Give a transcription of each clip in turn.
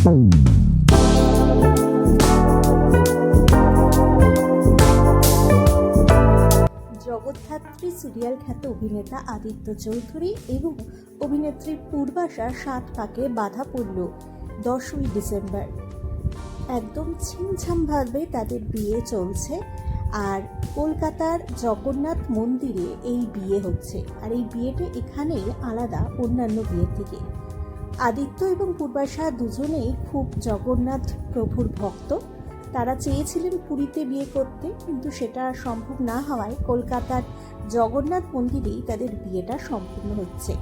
Jagaddhatri serial খ্যাত অভিনেতা আদিত্য চৌধুরী এবং অভিনেত্রী পূর্বাশা সাত পাকে বাধা পড়ল দশই ডিসেম্বর। একদম ছিমছামভাবে তাদের বিয়ে চলছে আর কলকাতার জগন্নাথ মন্দিরে এই বিয়ে হচ্ছে। আর এই বিয়েটা এখানেই আলাদা অন্যান্য বিয়ের থেকে আদিত্য এবং পূর্বাশা দুজনেই খুব জগন্নাথ প্রভুর ভক্ত। তারা চেয়েছিলেন পুরীতে বিয়ে করতে, কিন্তু সেটা সম্ভব না হওয়ায় কলকাতার জগন্নাথ মন্দিরেই তাদের বিয়েটা সম্পূর্ণ হচ্ছে।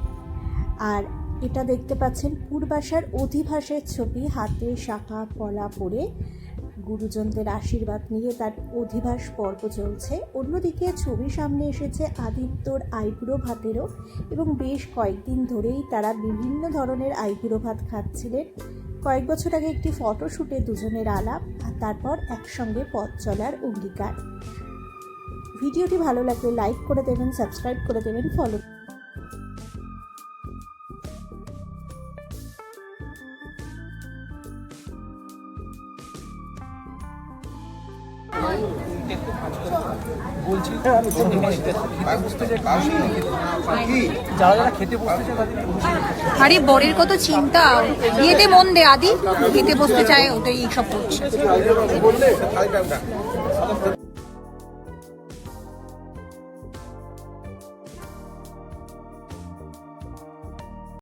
আর এটা দেখতে পাচ্ছেন পূর্বাশার অধিভাষের ছবি, হাতে শাখা, কলা পরে। গুরুজনদের আশীর্বাদ নিয়ে তার অধিবাস পর্ব চলছে। অন্যদিকে ছবি সামনে এসেছে আদিত্যর আইবুড়ো ভাতেরও এবং বেশ কয়েকদিন ধরেই তারা বিভিন্ন ধরনের আইবুড়ো ভাত খাচ্ছিলেন। কয়েক বছর আগে একটি ফটোশ্যুটে দুজনের আলাপ আর তারপর একসঙ্গে পথ চলার অঙ্গীকার। ভিডিওটি ভালো লাগলে লাইক করে দেবেন, সাবস্ক্রাইব করে দেবেন, ফলো বলছি খেতে বসতে চাই যারা যারা খেতে বসতে আরে বরের কত চিন্তা। বিয়েতে মন দে আদি। খেতে বসতে চায় ওটাই সব করছে।